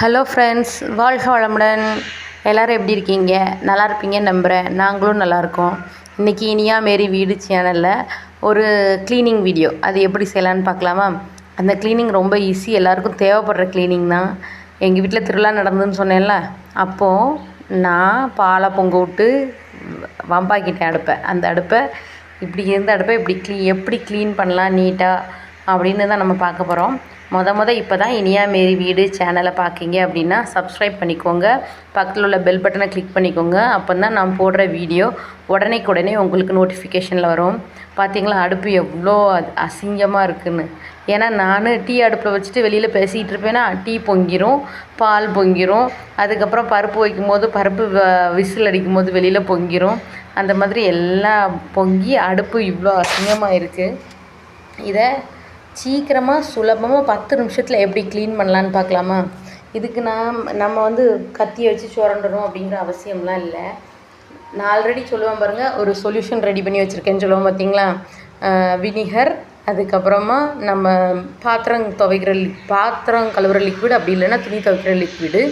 Hello friends வாழ்க வளமுடன். எல்லோரும் எப்படி இருக்கீங்க? நல்லா இருப்பீங்கன்னு நம்புகிறேன் நாங்களும் நல்லா இருக்கோம். இன்றைக்கி இனியா மேரி வீடு சேனலில் ஒரு க்ளீனிங் வீடியோ அது எப்படி செய்யலான்னு பார்க்கலாமா? அந்த க்ளீனிங் ரொம்ப ஈஸி எல்லாருக்கும் தேவைப்படுற க்ளீனிங் தான். எங்கள் வீட்டில் திருவிழா நடந்ததுன்னு சொன்னேன்ல. அப்போது நான் பாலை பொங்க விட்டு வம்பாக்கிட்டேன் அடுப்பை. அந்த அடுப்பை இப்படி இருந்த அடுப்பை இப்படி க்ளீ எப்படி க்ளீன் பண்ணலாம் நீட்டாக அப்படின்னு தான் நம்ம பார்க்க போகிறோம் மொத மொத இப்போ தான் இனியா மேரி வீடு சேனலை பார்க்கிங்க அப்படின்னா சப்ஸ்கிரைப் பண்ணிக்கோங்க. பக்கத்தில் உள்ள பெல் பட்டனை கிளிக் பண்ணிக்கோங்க. அப்போ தான் நான் போடுற வீடியோ உடனேக்குடனே உங்களுக்கு நோட்டிஃபிகேஷனில் வரும். பார்த்தீங்களா அடுப்பு எவ்வளோ அசிங்கமாக இருக்குன்னு. ஏன்னா நான் டீ அடுப்பில் வச்சுட்டு வெளியில் பேசிகிட்டு இருப்பேன்னா டீ பொங்கிரும் பால் பொங்கிரும். அதுக்கப்புறம் பருப்பு வைக்கும்போது பருப்பு விசில் அடிக்கும் போது வெளியில் பொங்கிரும். அந்த மாதிரி எல்லாம் பொங்கி அடுப்பு இவ்வளோ அசிங்கமாக இருக்குது இதை சீக்கிரமாக சுலபமாக பத்து நிமிஷத்தில் எப்படி க்ளீன் பண்ணலான்னு பார்க்கலாமா? இதுக்கு நான் நம்ம வந்து கத்தியை வச்சு சுரண்டணும் அப்படிங்கிற அவசியம்லாம் இல்லை. நான் ஆல்ரெடி சொல்லுவேன் பாருங்கள் ஒரு சொல்யூஷன் ரெடி பண்ணி வச்சுருக்கேன்னு சொல்லுவோம் பார்த்தீங்களா? வினிகர் அதுக்கப்புறமா நம்ம பாத்திரம் துவைக்கிற லிக் பாத்திரம் கழுவுற லிக்விட் அப்படி இல்லைன்னா துணி துவைக்கிற லிக்விடு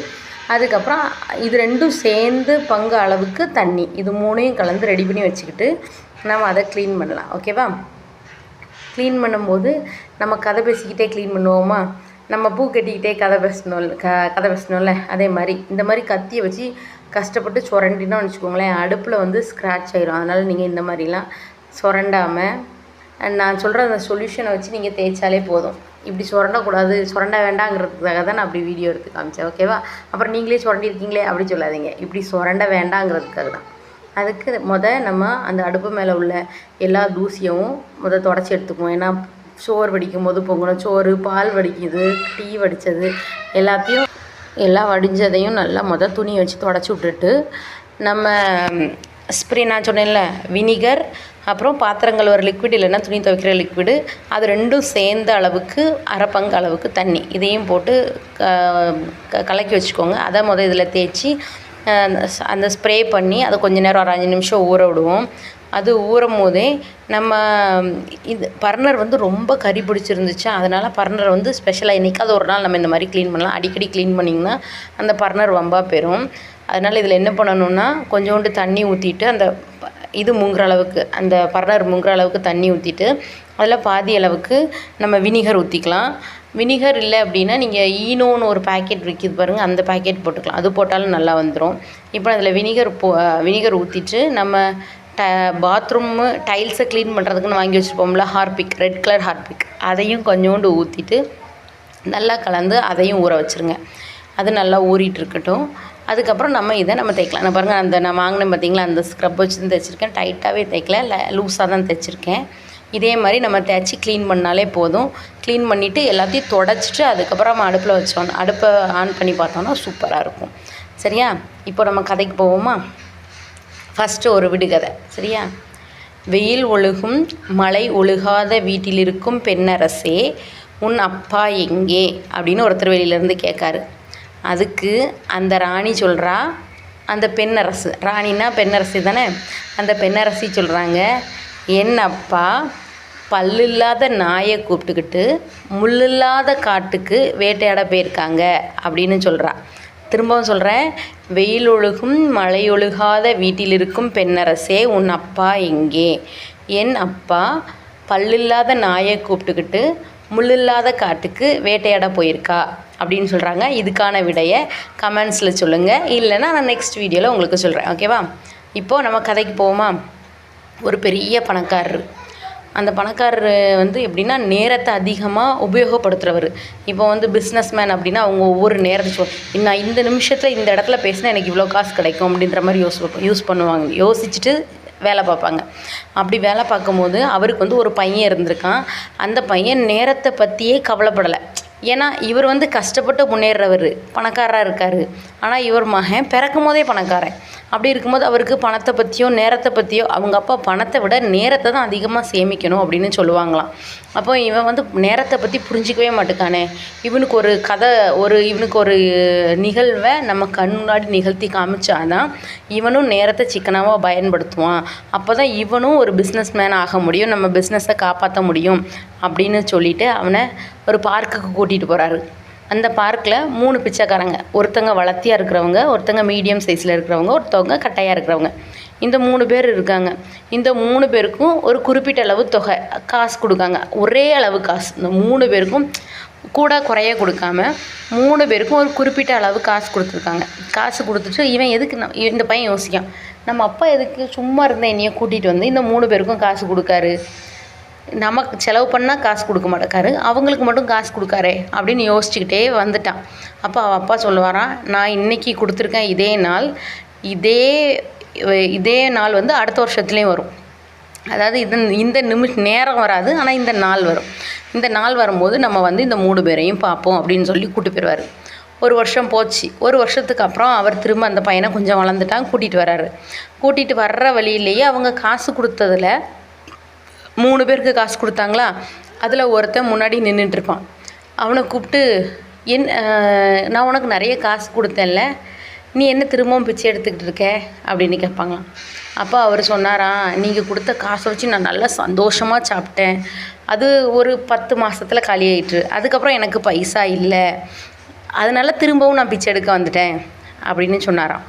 அதுக்கப்புறம் இது ரெண்டும் சேர்ந்து பங்கு அளவுக்கு தண்ணி. இது மூணையும் கலந்து ரெடி பண்ணி வச்சுக்கிட்டு நம்ம அதை க்ளீன் பண்ணலாம். ஓகேவா க்ளீன் பண்ணும்போது நம்ம கதை பேசிக்கிட்டே க்ளீன் பண்ணுவோமா? நம்ம பூ கட்டிக்கிட்டே கதை பேசணும் க கதை பேசணும்ல? அதே மாதிரி இந்த மாதிரி கத்தியை வச்சு கஷ்டப்பட்டு சுரண்டினா வச்சுக்கோங்களேன் அடுப்பில் வந்து ஸ்க்ராட்ச் ஆயிரும். அதனால் நீங்கள் இந்த மாதிரிலாம் சுரண்டாமல் நான் சொல்கிற அந்த சொல்யூஷனை வச்சு நீங்கள் தேய்ச்சாலே போதும். இப்படி சுரண்டக்கூடாது சுரண்ட வேண்டாங்கிறதுக்காக தான் நான் அப்படி வீடியோ எடுத்து காமிச்சேன் ஓகேவா அப்புறம் நீங்களே சுரண்டிருக்கீங்களே அப்படி சொல்லாதீங்க. இப்படி சுரண்ட வேண்டாங்கிறதுக்காக தான். அதுக்கு முத நம்ம அந்த அடுப்பு மேலே உள்ள எல்லா தூசியும் முத தொடச்சி எடுத்துக்குவோம். ஏன்னா சோறு வடிக்கும் போது பொங்கணும். சோறு பால் வடிக்குது டீ வடித்தது எல்லாத்தையும் எல்லாம் வடிஞ்சதையும் நல்லா மொதல் துணி வச்சு தொடச்சி விட்டுட்டு நம்ம ஸ்ப்ரே நான் சொன்னேன்ல வினிகர் அப்புறம் பாத்திரங்கள் ஒரு லிக்விட் இல்லைன்னா துணி துவைக்கிற லிக்விடு அது ரெண்டும் சேர்ந்த அளவுக்கு அரை பங்கு அளவுக்கு தண்ணி. இதையும் போட்டு கலக்கி வச்சுக்கோங்க. அதை மொதல் இதில் தேய்ச்சி அந்த ஸ்ப்ரே பண்ணி அதை கொஞ்ச நேரம் ஒரு அஞ்சு நிமிஷம் ஊற விடுவோம். அது ஊறும் போதே நம்ம இது பர்னர் வந்து ரொம்ப கறி பிடிச்சிருந்துச்சா. அதனால் பர்னர் வந்து ஸ்பெஷலாக என்றைக்காவது ஒரு நாள் நம்ம இந்த மாதிரி க்ளீன் பண்ணலாம். அடிக்கடி க்ளீன் பண்ணிங்கன்னா அந்த பர்னர் வம்பாக பெறும். அதனால் இதில் என்ன பண்ணணுன்னா கொஞ்சோண்டு தண்ணி ஊற்றிட்டு அந்த இது முங்குற அளவுக்கு அந்த பர்னர் முங்குற அளவுக்கு தண்ணி ஊற்றிட்டு அதில் பாதி அளவுக்கு நம்ம வினிகர் ஊற்றிக்கலாம் வினிகர் இல்லை அப்படின்னா நீங்கள் ஈனோன்னு ஒரு பேக்கெட் விற்கிது பாருங்கள் அந்த பேக்கெட் போட்டுக்கலாம். அது போட்டாலும் நல்லா வந்துடும் இப்போ அதில் வினிகர் போ வினிகர் ஊற்றிட்டு நம்ம ட பாத்ரூமு டைல்ஸை க்ளீன் பண்ணுறதுக்குன்னு வாங்கி வச்சுருப்போம்ல ஹார்பிக் ரெட் கலர் ஹார்பிக் அதையும் கொஞ்சோண்டு ஊற்றிட்டு நல்லா கலந்து அதையும் ஊற வச்சுருங்க. அது நல்லா ஊறிட்டு இருக்கட்டும். அதுக்கப்புறம் நம்ம இதை நம்ம தைக்கலாம் நான் பாருங்கள் அந்த நான் வாங்கினேன் பார்த்தீங்களா அந்த ஸ்க்ரப் வச்சு தான் தைச்சிருக்கேன் டைட்டாகவே தைக்கல லூஸாக தான் தைச்சிருக்கேன் இதே மாதிரி நம்ம தேய்ச்சி க்ளீன் பண்ணாலே போதும். க்ளீன் பண்ணிவிட்டு எல்லாத்தையும் தொடச்சிட்டு அதுக்கப்புறம் அடுப்பில் வச்சோம். அடுப்பை ஆன் பண்ணி பார்த்தோன்னா சூப்பராக இருக்கும். சரியா? இப்போ நம்ம கதைக்கு போவோமா? ஃபஸ்ட்டு ஒரு விடுகதை சரியா? வெயில் ஒழுகும் மழை ஒழுகாத வீட்டில் இருக்கும் பெண்ணரசே உன் அப்பா எங்கே? அப்படின்னு ஒருத்தர் வெளியிலேருந்து கேட்காரு. அதுக்கு அந்த ராணி சொல்கிறா அந்த பெண்ணரசு. ராணின்னா பெண்ணரசி தானே? அந்த பெண்ணரசி சொல்கிறாங்க என் அப்பா பல்லில்லாத நாயை கூப்பிட்டுக்கிட்டு முள்ளில்லாத காட்டுக்கு வேட்டையாட போயிருக்காங்க அப்படின்னு சொல்கிறா திரும்பவும் சொல்கிறேன் வெயில் ஒழுகும் மழை ஒழுகாத வீட்டில் இருக்கும் பெண்ணரசே உன் அப்பா எங்கே? என் அப்பா பல்லில்லாத நாயை கூப்பிட்டுக்கிட்டு முள்ளில்லாத காட்டுக்கு வேட்டையாட போயிருக்கா? அப்படின்னு சொல்கிறாங்க இதுக்கான விடையை கமெண்ட்ஸில் சொல்லுங்கள் இல்லைன்னா நான் நெக்ஸ்ட் வீடியோவில் உங்களுக்கு சொல்கிறேன் ஓகேவா இப்போது நம்ம கதைக்கு போவோமா? ஒரு பெரிய பணக்காரர் அந்த பணக்காரர் வந்து எப்படின்னா நேரத்தை அதிகமாக உபயோகப்படுத்துகிறவர் இப்போ வந்து பிஸ்னஸ் மேன் அப்படின்னா அவங்க ஒவ்வொரு நேரத்தை சொல் நான் இந்த நிமிஷத்தில் இந்த இடத்துல பேசினா எனக்கு இவ்வளோ காசு கிடைக்கும் அப்படின்ற மாதிரி யோசி யூஸ் பண்ணுவாங்க. யோசிச்சுட்டு வேலை பார்ப்பாங்க. அப்படி வேலை பார்க்கும்போது அவருக்கு வந்து ஒரு பையன் இருந்திருக்கான். அந்த பையன் நேரத்தை பற்றியே கவலைப்படலை. ஏன்னா இவர் வந்து கஷ்டப்பட்டு முன்னேறவர் பணக்காரராக இருக்கார். ஆனால் இவர் மகன் பிறக்கும் போதே பணக்காரன். அப்படி இருக்கும்போது அவருக்கு பணத்தை பற்றியோ நேரத்தை பற்றியோ அவங்க அப்பா பணத்தை விட நேரத்தை தான் அதிகமாக சேமிக்கணும் அப்படின்னு சொல்லுவாங்களாம். அப்போ இவன் வந்து நேரத்தை பற்றி புரிஞ்சிக்கவே மாட்டுக்கானே. இவனுக்கு ஒரு கதை ஒரு இவனுக்கு ஒரு நிகழ்வை நம்ம கண் முன்னாடி நிகழ்த்தி காமிச்சாதான் இவனும் நேரத்தை சிக்கனமாக பயன்படுத்துவான். அப்போ தான் இவனும் ஒரு பிஸ்னஸ் மேன் ஆக முடியும். நம்ம பிஸ்னஸை காப்பாற்ற முடியும். அப்படின்னு சொல்லிவிட்டு அவனை ஒரு பார்க்குக்கு கூட்டிகிட்டு போகிறாரு அந்த பார்க்கில் மூணு பிச்சைக்காரங்க ஒருத்தங்க வளர்த்தியாக இருக்கிறவங்க ஒருத்தங்க மீடியம் சைஸில் இருக்கிறவங்க ஒருத்தவங்க கட்டையாக இருக்கிறவங்க. இந்த மூணு பேர் இருக்காங்க. இந்த மூணு பேருக்கும் ஒரு குறிப்பிட்ட அளவு தொகை காசு கொடுக்காங்க. ஒரே அளவு காசு. இந்த மூணு பேருக்கும் கூட குறைய கொடுக்காம மூணு பேருக்கும் ஒரு குறிப்பிட்ட அளவு காசு கொடுத்துருக்காங்க. காசு கொடுத்துட்டு இவன் எதுக்கு இந்த பையன் யோசிக்கான். நம்ம அப்பா எதுக்கு சும்மா இருந்த என்னையை கூட்டிகிட்டு வந்து இந்த மூணு பேருக்கும் காசு கொடுக்காரு? நமக்கு செலவு பண்ணால் காசு கொடுக்க மாட்டேக்காரு. அவங்களுக்கு மட்டும் காசு கொடுக்காரே அப்படின்னு யோசிச்சுக்கிட்டே வந்துட்டான். அப்போ அவள் அப்பா சொல்லுவாராம் நான் இன்னைக்கு கொடுத்துருக்கேன் இதே நாள். இதே இதே நாள் வந்து அடுத்த வருஷத்துலேயும் வரும். அதாவது இது இந்த நிமிஷ நேரம் வராது ஆனால் இந்த நாள் வரும். இந்த நாள் வரும்போது நம்ம வந்து இந்த மூணு பேரையும் பார்ப்போம் அப்படின்னு சொல்லி கூட்டி போயிடுவார் ஒரு வருஷம் போச்சு. ஒரு வருஷத்துக்கு அப்புறம் அவர் திரும்ப அந்த பையனை கொஞ்சம் வளர்ந்துட்டான் கூட்டிகிட்டு வராரு. கூட்டிகிட்டு வர்ற வழியிலேயே அவங்க காசு கொடுத்ததுல மூணு பேருக்கு காசு கொடுத்தாங்களா? அதில் ஒருத்தன் முன்னாடி நின்றுட்டுருப்பான் அவனை கூப்பிட்டு என் நான் உனக்கு நிறைய காசு கொடுத்தேன்ல நீ என்ன திரும்பவும் பிச்சை எடுத்துக்கிட்டு இருக்க? அப்படின்னு கேட்பாங்களாம். அப்போ அவர் சொன்னாராம் நீங்கள் கொடுத்த காசை வச்சு நான் நல்லா சந்தோஷமாக சாப்பிட்டேன். அது ஒரு பத்து மாதத்தில் காலியாயிட்டு அதுக்கப்புறம் எனக்கு பைசா இல்லை. அதனால் திரும்பவும் நான் பிச்சை எடுக்க வந்துட்டேன். அப்படின்னு சொன்னாராம்.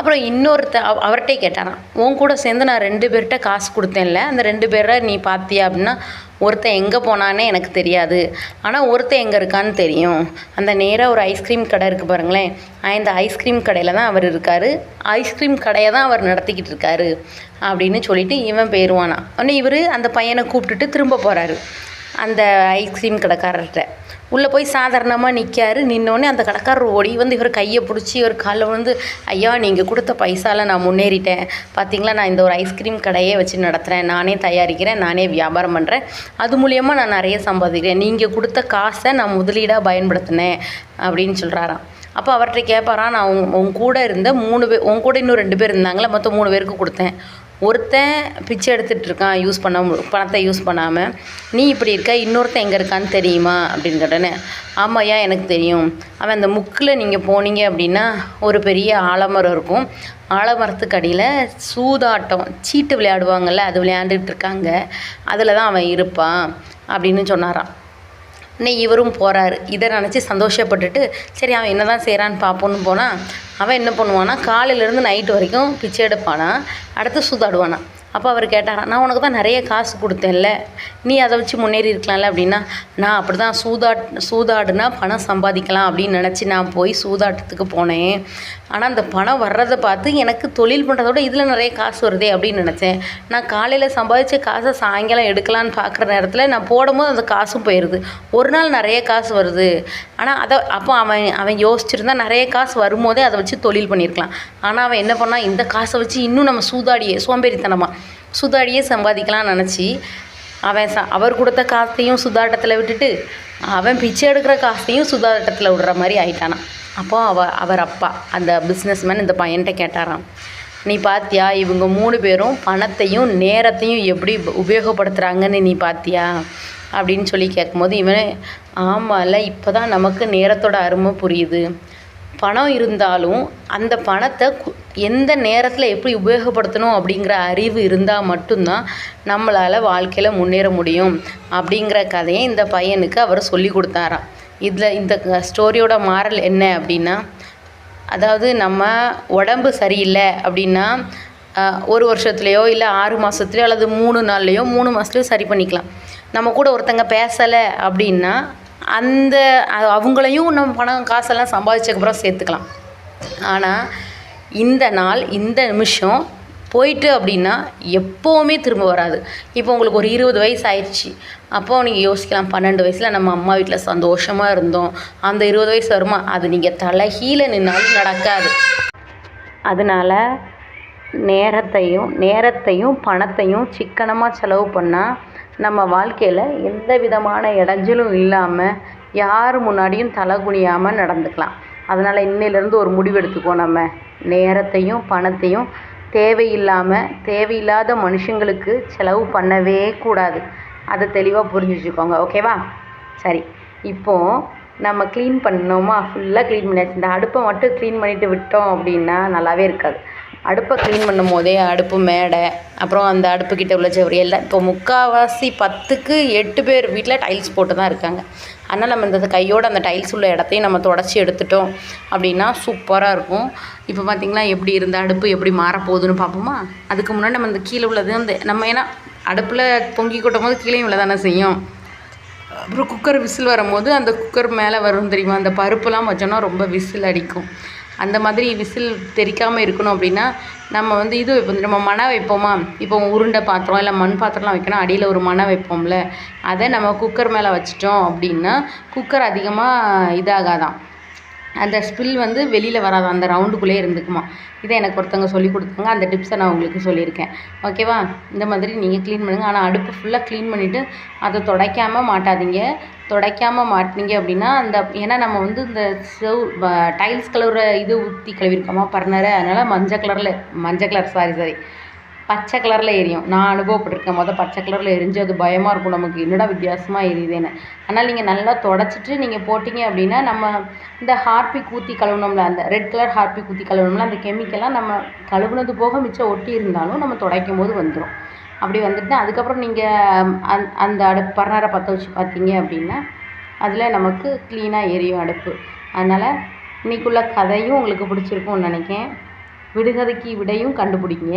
அப்புறம் இன்னொருத்த அவ- அவர்கிட்டே கேட்டாராம் உன் கூட சேர்ந்து நான் ரெண்டு பேர்கிட்ட காசு கொடுத்தேன்ல அந்த ரெண்டு பேரை நீ பார்த்தியா அப்படின்னா ஒருத்தன் எங்கே போனானே எனக்கு தெரியாது. ஆனால் ஒருத்தன் எங்கே இருக்கான்னு தெரியும். அந்த நேராக ஒரு ஐஸ்கிரீம் கடை இருக்குது பாருங்களேன். இந்த ஐஸ்கிரீம் கடையில் தான் அவர் இருக்கார். ஐஸ்கிரீம் கடையை தான் அவர் நடத்திக்கிட்டு இருக்காரு. அப்படின்னு சொல்லிவிட்டு இவன் போயிடுவானா உடனே இவர் அந்த பையனை கூப்பிட்டுட்டு திரும்ப போகிறாரு அந்த ஐஸ்கிரீம் கடைக்காரர்கிட்ட உள்ளே போய் சாதாரணமாக நிற்காரு நின்னோடனே அந்த கடைக்காரர் ஓடி வந்து இவர் கையை பிடிச்சி இவர் காலில் வந்து ஐயா நீங்கள் கொடுத்த பைசாவில் நான் முன்னேறிட்டேன். பார்த்தீங்களா நான் இந்த ஒரு ஐஸ்கிரீம் கடையே வச்சு நடத்துகிறேன் நானே தயாரிக்கிறேன். நானே வியாபாரம் பண்ணுறேன் அது மூலியமாக நான் நிறைய சம்பாதிக்கிறேன். நீங்கள் கொடுத்த காசை நான் முதலீடாக பயன்படுத்தினேன். அப்படின்னு சொல்கிறாராம் அப்போ அவர்கிட்ட கேட்பாரான் நான் உன் உன் கூட இருந்த மூணு பேர் உன் கூட இன்னும் ரெண்டு பேர் இருந்தாங்களே? மொத்தம் மூணு பேருக்கு கொடுத்தேன். ஒருத்தன் பிச்சை எடுத்துகிட்டு இருக்கான் யூஸ் பண்ண மு- பணத்தை யூஸ் பண்ணாமல் நீ இப்படி இருக்க இன்னொருத்தன் எங்கே இருக்கான்னு தெரியுமா? அப்படின்னு கேட்டேனே ஆமாய்யா எனக்கு தெரியும். அவன் அந்த முக்கில் நீங்கள் போனீங்க அப்படின்னா ஒரு பெரிய ஆலமரம் இருக்கும். ஆலமரத்துக்கு அடியில் சூதாட்டம் சீட்டு விளையாடுவாங்கள்ல அது விளையாண்டுட்டு இருக்காங்க. அதில் தான் அவன் இருப்பான் அப்படின்னு சொன்னாரான் இன்னும் இவரும் போகிறாரு இதை நினச்சி சந்தோஷப்பட்டுட்டு சரி அவன் என்ன தான் செய்கிறான்னு பார்ப்போன்னு போனால் அவன் என்ன பண்ணுவான்னா காலையிலேருந்து நைட்டு வரைக்கும் பிச்சை எடுப்பானா அடுத்து சூதாடுவானா. அப்போ அவர் கேட்டாராம் நான் உனக்கு தான் நிறைய காசு கொடுத்தேன்ல நீ அதை வச்சு முன்னேறி இருக்கலாம்ல? அப்படின்னா நான் அப்படி தான் சூதாட் சூதாடுனா பணம் சம்பாதிக்கலாம் அப்படின்னு நினச்சி நான் போய் சூதாட்டத்துக்கு போனேன். ஆனால் அந்த பணம் வர்றதை பார்த்து எனக்கு தொழில் பண்ணுறதோட இதில் நிறைய காசு வருதே அப்படின்னு நினச்சேன். நான் காலையில் சம்பாதிச்ச காசை சாயங்காலம் எடுக்கலான்னு பார்க்குற நேரத்தில் நான் போடும்போது அந்த காசும் போயிடுது ஒரு நாள் நிறைய காசு வருது. ஆனால் அதை அப்போ அவன் அவன் யோசிச்சிருந்தா நிறைய காசு வரும்போதே அதை வச்சு தொழில் பண்ணியிருக்கலாம். ஆனால் அவன் என்ன பண்ணான்? இந்த காசை வச்சு இன்னும் நம்ம சூதாடியே சோம்பேறித்தனமாக சூதாடியே சம்பாதிக்கலாம்னு நினச்சி அவன் ச அவர் கொடுத்த காசையும் சுதாட்டத்தில் விட்டுட்டு அவன் பிச்சை எடுக்கிற காசையும் சுதாட்டத்தில் விடுற மாதிரி ஆயிட்டானான் அப்போ அவ அவர் அப்பா அந்த பிஸ்னஸ்மேன் இந்த பையன்கிட்ட கேட்டாராம். நீ பாத்தியா இவங்க மூணு பேரும் பணத்தையும் நேரத்தையும் எப்படி உபயோகப்படுத்துகிறாங்கன்னு நீ பாத்தியா? அப்படின்னு சொல்லி கேட்கும்போது இவன் ஆமாம்ல இப்போ தான் நமக்கு நேரத்தோட அருமை புரியுது. பணம் இருந்தாலும் அந்த பணத்தை எந்த நேரத்தில் எப்படி உபயோகப்படுத்தணும் அப்படிங்கிற அறிவு இருந்தால் மட்டும்தான் நம்மளால் வாழ்க்கையில் முன்னேற முடியும். அப்படிங்கிற கதையை இந்த பையனுக்கு அவர் சொல்லி கொடுத்தாராம். இதில் இந்த ஸ்டோரியோட மாறல் என்ன அப்படின்னா அதாவது நம்ம உடம்பு சரியில்லை அப்படின்னா ஒரு வருஷத்துலேயோ இல்லை ஆறு மாதத்துலையோ அல்லது மூணு நாள்லையோ மூணு மாதத்துலையோ சரி பண்ணிக்கலாம். நம்ம கூட ஒருத்தங்க பேசலை அப்படின்னா அந்த அவங்களையும் நம்ம பணம் காசெல்லாம் சம்பாதிச்சதுக்கப்புறம் சேர்த்துக்கலாம். ஆனால் இந்த நாள் இந்த நிமிஷம் போயிட்டு அப்படின்னா எப்போவுமே திரும்ப வராது. இப்போ உங்களுக்கு ஒரு இருபது வயசு ஆயிடுச்சு. அப்போது நீங்கள் யோசிக்கலாம் பன்னெண்டு வயசில் நம்ம அம்மா வீட்டில் சந்தோஷமாக இருந்தோம். அந்த இருபது வயசு வருமா? அது நீங்கள் தலைகீழ நின்னாலும் நடக்காது. அதனால் நேரத்தையும் நேரத்தையும் பணத்தையும் சிக்கனமாக செலவு பண்ணால் நம்ம வாழ்க்கையில் எந்த விதமான இடைஞ்சலும் இல்லாமல் யார் முன்னாடியும் தலை குனியாமல் நடந்துக்கலாம். அதனால் இன்னையிலேருந்து ஒரு முடிவு எடுத்துக்கோ நம்ம. நேரத்தையும் பணத்தையும் தேவையில்லாமல் தேவையில்லாத மனுஷங்களுக்கு செலவு பண்ணவே கூடாது. அதை தெளிவாக புரிஞ்சு வச்சுக்கோங்க. ஓகேவா சரி. இப்போது நம்ம க்ளீன் பண்ணோமா ஃபுல்லாக க்ளீன் பண்ணியாச்சு. இந்த அடுப்பை மட்டும் க்ளீன் பண்ணிவிட்டு விட்டோம் அப்படின்னா நல்லாவே இருக்காது. அடுப்பை க்ளீன் பண்ணும் போதே அடுப்பு மேடை அப்புறம் அந்த அடுப்புக்கிட்ட உள்ள செவரி எல்லாம் இப்போ முக்கால்வாசி பத்துக்கு எட்டு பேர் வீட்டில் டைல்ஸ் போட்டு தான் இருக்காங்க. அதனால் நம்ம இந்த கையோட அந்த டைல்ஸ் உள்ள இடத்தையும் நம்ம தொடச்சி எடுத்துட்டோம் அப்படின்னா சூப்பராக இருக்கும். இப்போ பார்த்திங்களா எப்படி இருந்த அடுப்பு எப்படி மாறப்போகுதுன்னு பார்ப்போமா? அதுக்கு முன்னாடி நம்ம இந்த கீழே உள்ளது அந்த நம்ம ஏன்னா அடுப்பில் பொங்கி கொட்டும் போது கீழே உள்ள தானே செய்யும். அப்புறம் குக்கர் விசில் வரும்போது அந்த குக்கர் மேலே வரும் தெரியுமா? அந்த பருப்புலாம் வச்சோன்னா ரொம்ப விசில் அடிக்கும். அந்த மாதிரி விசில் தெரிக்காமல் இருக்கணும் அப்படின்னா நம்ம வந்து இது வைப்போம் நம்ம மனை வைப்போமா? இப்போ உருண்டை பாத்திரம் இல்லை மண் பாத்திரம்லாம் வைக்கணும் அடியில் ஒரு மனை வைப்போம்ல அதை நம்ம குக்கர் மேலே வச்சிட்டோம் அப்படின்னா குக்கர் அதிகமாக இதாகாதான் அந்த ஸ்பில் வந்து வெளியில் வராது. அந்த ரவுண்டுக்குள்ளே இருந்துக்குமா. இதை எனக்கு ஒருத்தவங்க சொல்லி கொடுத்தாங்க. அந்த டிப்ஸை நான் உங்களுக்கு சொல்லியிருக்கேன். ஓகேவா இந்த மாதிரி நீங்கள் க்ளீன் பண்ணுங்கள் ஆனால் அடுப்பு ஃபுல்லாக க்ளீன் பண்ணிவிட்டு அதை துடைக்காமல் மாட்டாதீங்க. துடைக்காமல் மாட்டினீங்க அப்படின்னா அந்த ஏன்னா நம்ம வந்து இந்த செவ் டைல்ஸ் கலர் இது ஊற்றி கழுவிருக்கோமா? பர்னரை. அதனால் மஞ்சள் கலரில் மஞ்சள் கலர் சாரி சாரி பச்சை கலரில் எரியும். நான் அனுபவப்பட்டிருக்கேன். மொதல் பச்சை கலரில் எரிஞ்சு அது பயமாக இருக்கும் நமக்கு. என்னடா வித்தியாசமாக எரியுதுன்னு. ஆனால் நீங்கள் நல்லா தொடச்சிட்டு நீங்கள் போட்டிங்க அப்படின்னா நம்ம இந்த ஹார்பிக் ஊற்றி கழுவுனோம்ல அந்த ரெட் கலர் ஹார்பிக் ஊற்றி கழுவுனோம்ல அந்த கெமிக்கலாக நம்ம கழுவுனது போக மிச்சம் ஒட்டி இருந்தாலும் நம்ம துடைக்கும் போது வந்துடும் அப்படி வந்துட்டு அதுக்கப்புறம் நீங்கள் அந் அந்த அடுப்பு பர்னரை பற்ற வச்சு பார்த்தீங்க அப்படின்னா அதில் நமக்கு க்ளீனாக எரியும் அடுப்பு. அதனால் இன்றைக்குள்ள கதையும் உங்களுக்கு பிடிச்சிருக்கும்னு நினைக்கேன் விடுகதைக்கு விடையும் கண்டுபிடிங்க.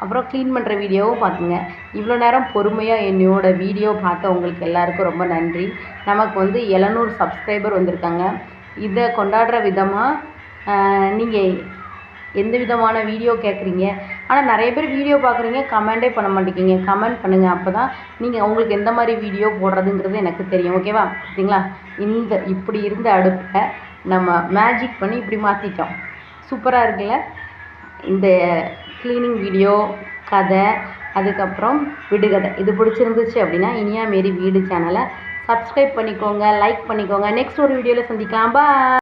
அப்புறம் க்ளீன் பண்ணுற வீடியோவும் பார்த்துங்க. இவ்வளோ நேரம் பொறுமையாக என்னோடய வீடியோ பார்த்த உங்களுக்கு எல்லாருக்கும் ரொம்ப நன்றி. நமக்கு வந்து எழுநூறு சப்ஸ்கிரைபர் வந்திருக்காங்க. இதை கொண்டாடுற விதமாக நீங்கள் எந்த விதமான வீடியோ கேட்குறீங்க ஆனால் நிறைய பேர் வீடியோ பார்க்குறீங்க கமெண்டே பண்ண மாட்டேங்கிங்க கமெண்ட் பண்ணுங்கள் அப்போ தான் நீங்கள் உங்களுக்கு எந்த மாதிரி வீடியோ போடுறதுங்கிறது எனக்கு தெரியும். ஓகேவா சரிங்களா? இந்த இப்படி இருந்த அடுப்பை நம்ம மேஜிக் பண்ணி இப்படி மாற்றிட்டோம் சூப்பராக இருக்குல்ல? இந்த க்ளீனிங் வீடியோ கதை அதுக்கப்புறம் விடுகதை. இது பிடிச்சிருந்துச்சு அப்படின்னா இனியா மாரி வீடு சேனலை சப்ஸ்கிரைப் பண்ணிக்கோங்க லைக் பண்ணிக்கோங்க. நெக்ஸ்ட் ஒரு வீடியோவில் சந்திக்கலாம். பா